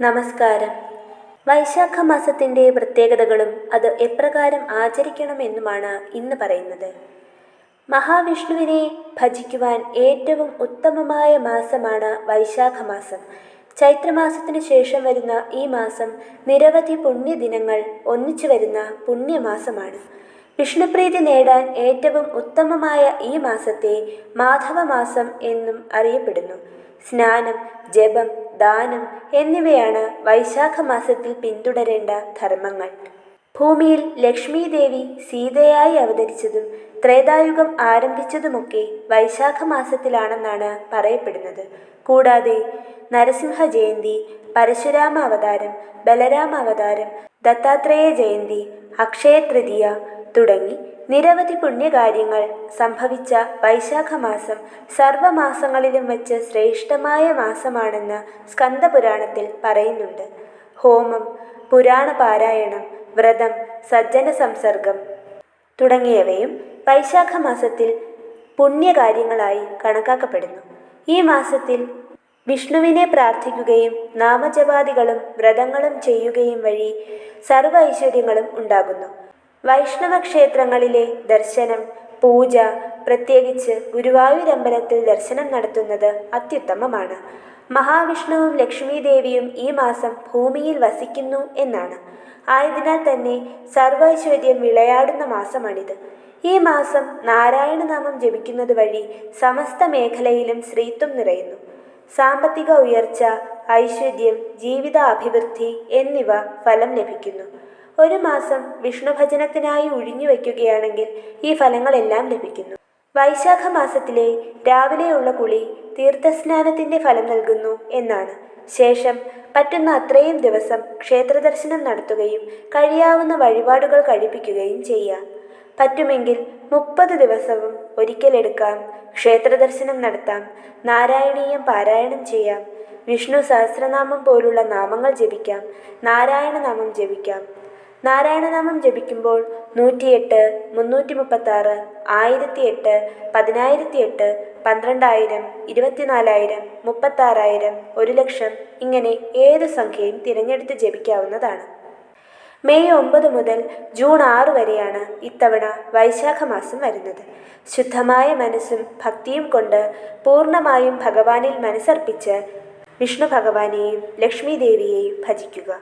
നമസ്കാരം. വൈശാഖ മാസത്തിന്റെ പ്രത്യേകതകളും അത് എപ്രകാരം ആചരിക്കണമെന്നുമാണ് ഇന്ന് പറയുന്നത്. മഹാവിഷ്ണുവിനെ ഭജിക്കുവാൻ ഏറ്റവും ഉത്തമമായ മാസമാണ് വൈശാഖ മാസം. ചൈത്രമാസത്തിനു ശേഷം വരുന്ന ഈ മാസം നിരവധി പുണ്യ ദിനങ്ങൾ ഒന്നിച്ചു വരുന്ന പുണ്യമാസമാണ്. വിഷ്ണുപ്രീതി നേടാൻ ഏറ്റവും ഉത്തമമായ ഈ മാസത്തെ മാധവമാസം എന്നും അറിയപ്പെടുന്നു. സ്നാനം ജപം ദാനം എന്നിവയാണ് വൈശാഖ മാസത്തിൽ പിന്തുടരേണ്ട ധർമ്മങ്ങൾ. ഭൂമിയിൽ ലക്ഷ്മി ദേവി സീതയായി അവതരിച്ചതും ത്രേതായുഗം ആരംഭിച്ചതുമൊക്കെ വൈശാഖ മാസത്തിലാണെന്നാണ് പറയപ്പെടുന്നത്. കൂടാതെ നരസിംഹ ജയന്തി പരശുരാമ അവതാരം ബലരാമ അവതാരം ദത്താത്രേയ ജയന്തി അക്ഷയ തൃതീയ തുടങ്ങി നിരവധി പുണ്യകാര്യങ്ങൾ സംഭവിച്ച വൈശാഖ മാസം സർവമാസങ്ങളിലും വെച്ച് ശ്രേഷ്ഠമായ മാസമാണെന്ന് സ്കന്ദപുരാണത്തിൽ പറയുന്നുണ്ട്. ഹോമം പുരാണ പാരായണം വ്രതം സജ്ജന സംസർഗം തുടങ്ങിയവയും വൈശാഖ മാസത്തിൽ പുണ്യകാര്യങ്ങളായി കണക്കാക്കപ്പെടുന്നു. ഈ മാസത്തിൽ വിഷ്ണുവിനെ പ്രാർത്ഥിക്കുകയും നാമജപാദികളും വ്രതങ്ങളും ചെയ്യുകയും വഴി സർവ ഐശ്വര്യങ്ങളും ഉണ്ടാകുന്നു. വൈഷ്ണവ ക്ഷേത്രങ്ങളിലെ ദർശനം പൂജ പ്രത്യേകിച്ച് ഗുരുവായൂരമ്പലത്തിൽ ദർശനം നടത്തുന്നത് അത്യുത്തമമാണ്. മഹാവിഷ്ണുവും ലക്ഷ്മീദേവിയും ഈ മാസം ഭൂമിയിൽ വസിക്കുന്നു എന്നാണ്. ആയതിനാൽ തന്നെ സർവൈശ്വര്യം വിളയാടുന്ന മാസമാണിത്. ഈ മാസം നാരായണനാമം ജപിക്കുന്നത് വഴി സമസ്ത മേഖലയിലും സ്ത്രീത്വം നിറയുന്നു. സാമ്പത്തിക ഉയർച്ച ഐശ്വര്യം ജീവിത അഭിവൃദ്ധി എന്നിവ ഫലം ലഭിക്കുന്നു. ഒരു മാസം വിഷ്ണു ഭജനത്തിനായി ഒഴിഞ്ഞു വയ്ക്കുകയാണെങ്കിൽ ഈ ഫലങ്ങളെല്ലാം ലഭിക്കുന്നു. വൈശാഖ മാസത്തിലെ രാവിലെയുള്ള കുളി തീർത്ഥസ്നാനത്തിന്റെ ഫലം നൽകുന്നു എന്നാണ്. ശേഷം പറ്റുന്ന അത്രയും ദിവസം ക്ഷേത്രദർശനം നടത്തുകയും കഴിയാവുന്ന വഴിപാടുകൾ കഴിപ്പിക്കുകയും ചെയ്യാം. പറ്റുമെങ്കിൽ മുപ്പത് ദിവസവും ഒരിക്കലെടുക്കാം. ക്ഷേത്രദർശനം നടത്താം. നാരായണീയം പാരായണം ചെയ്യാം. വിഷ്ണു സഹസ്രനാമം പോലുള്ള നാമങ്ങൾ ജപിക്കാം. നാരായണനാമം ജപിക്കാം. നാരായണനാമം ജപിക്കുമ്പോൾ നൂറ്റിയെട്ട് മുന്നൂറ്റി മുപ്പത്താറ് ആയിരത്തി എട്ട് പതിനായിരത്തി എട്ട് പന്ത്രണ്ടായിരം ഇരുപത്തിനാലായിരം മുപ്പത്താറായിരം ഒരു ലക്ഷം ഇങ്ങനെ ഏത് സംഖ്യയും തിരഞ്ഞെടുത്ത് ജപിക്കാവുന്നതാണ്. മെയ് ഒമ്പത് മുതൽ ജൂൺ ആറ് വരെയാണ് ഇത്തവണ വൈശാഖ മാസം വരുന്നത്. ശുദ്ധമായ മനസ്സും ഭക്തിയും കൊണ്ട് പൂർണമായും ഭഗവാനിൽ മനസ്സർപ്പിച്ച് വിഷ്ണു ഭഗവാനെയും ലക്ഷ്മി ദേവിയെയും ഭജിക്കുക.